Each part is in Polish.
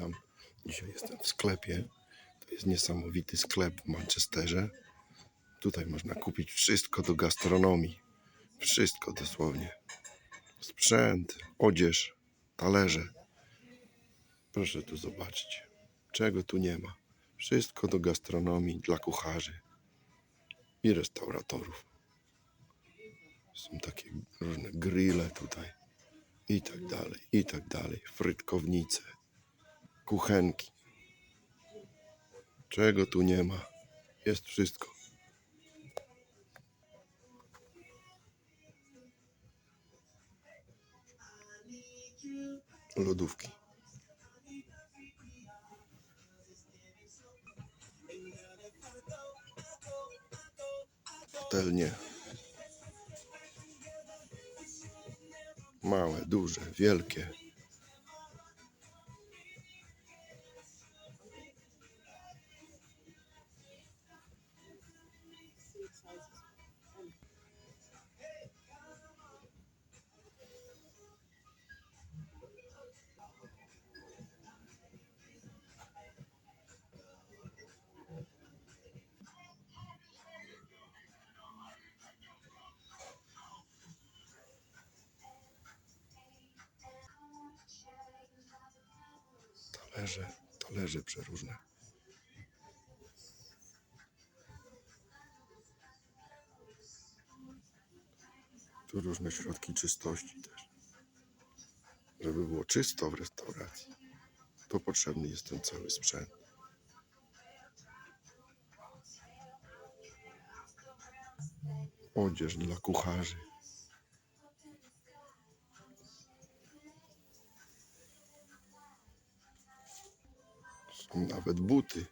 witam. Dzisiaj jestem w sklepie. To jest niesamowity sklep w Manchesterze. Tutaj można kupić wszystko do gastronomii. Wszystko dosłownie. Sprzęt, odzież, talerze. Proszę tu zobaczyć. Czego tu nie ma. Wszystko do gastronomii dla kucharzy i restauratorów. Są takie różne grille tutaj i tak dalej, i tak dalej. Frytkownice, kuchenki. Czego tu nie ma? Jest wszystko. Lodówki. Patelnie. Małe, duże, wielkie. Talerze, talerze przeróżne. Tu różne środki czystości też. Żeby było czysto w restauracji, to potrzebny jest ten cały sprzęt. Odzież dla kucharzy. Nawet buty.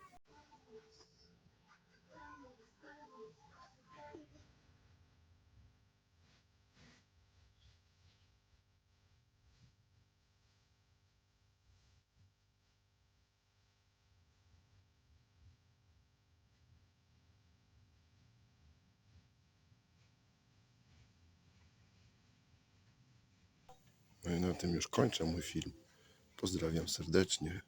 No i na tym już kończę mój film. Pozdrawiam serdecznie.